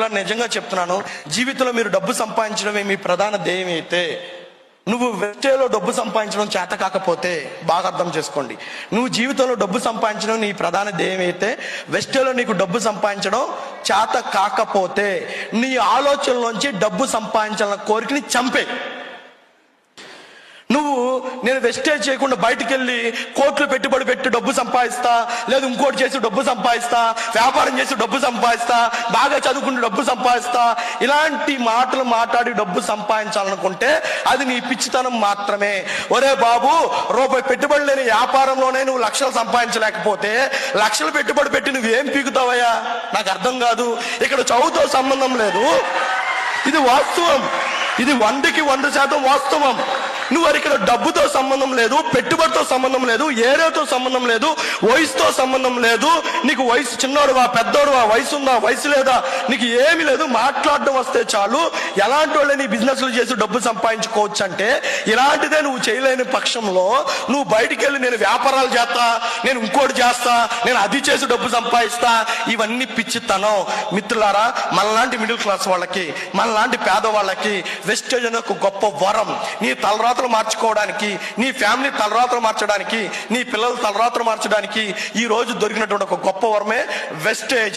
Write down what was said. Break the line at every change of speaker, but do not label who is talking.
నిజంగా చెప్తున్నాను జీవితంలో మీరు డబ్బు సంపాదించడమే మీ ప్రధాన ధ్యేయం అయితే నువ్వు వెస్టేలో డబ్బు సంపాదించడం చేత కాకపోతే బాగా అర్థం చేసుకోండి. నువ్వు జీవితంలో డబ్బు సంపాదించడం నీ ప్రధాన ధ్యేయం అయితే వెస్టేలో నీకు డబ్బు సంపాదించడం చేత కాకపోతే నీ ఆలోచనలోంచి డబ్బు సంపాదించాలన్న కోరికని చంపే. నేను వెస్టేజ్ చేయకుండా బయటకు వెళ్ళి కోట్లు పెట్టుబడి పెట్టి డబ్బు సంపాదిస్తా లేదు ఇంకోటి చేసి డబ్బు సంపాదిస్తా వ్యాపారం చేసి డబ్బు సంపాదిస్తా బాగా చదువుకుంటూ డబ్బు సంపాదిస్తా ఇలాంటి మాటలు మాట్లాడి డబ్బు సంపాదించాలనుకుంటే అది నీ పిచ్చితనం మాత్రమే. ఒరే బాబు రూపాయి పెట్టుబడి లేని వ్యాపారంలోనే నువ్వు లక్షలు సంపాదించలేకపోతే లక్షలు పెట్టుబడి పెట్టి నువ్వేం పీకుతావయ్యా? నాకు అర్థం కాదు. ఇక్కడ చదువుతో సంబంధం లేదు. ఇది వాస్తవం. ఇది వందకి వంద శాతం వాస్తవం. నువ్వు అది ఇక్కడ డబ్బుతో సంబంధం లేదు పెట్టుబడితో సంబంధం లేదు ఏరియాతో సంబంధం లేదు వయసుతో సంబంధం లేదు. నీకు వయసు చిన్నోడువా పెద్దోడువా వయసు ఉందా వయసు లేదా? నీకు ఏమి లేదు మాట్లాడడం వస్తే చాలు. ఎలాంటి వాళ్ళే నీ బిజినెస్లు చేసి డబ్బు సంపాదించుకోవచ్చు అంటే ఇలాంటిదే నువ్వు చేయలేని పక్షంలో నువ్వు బయటికి వెళ్ళి నేను వ్యాపారాలు చేస్తా నేను ఇంకోటి చేస్తా నేను అది చేసి డబ్బు సంపాదిస్తా. ఇవన్నీ పిచ్చితనం. మిత్రులారా మనలాంటి మిడిల్ క్లాస్ వాళ్ళకి మనలాంటి పేదవాళ్ళకి వెస్టేజ్ అనే ఒక గొప్ప వరం. నీ తలరాతలు మార్చుకోవడానికి నీ ఫ్యామిలీ తలరాతలు మార్చడానికి నీ పిల్లల తలరాతలు మార్చడానికి ఈ రోజు దొరికినటువంటి ఒక గొప్ప వరమే వెస్టేజ్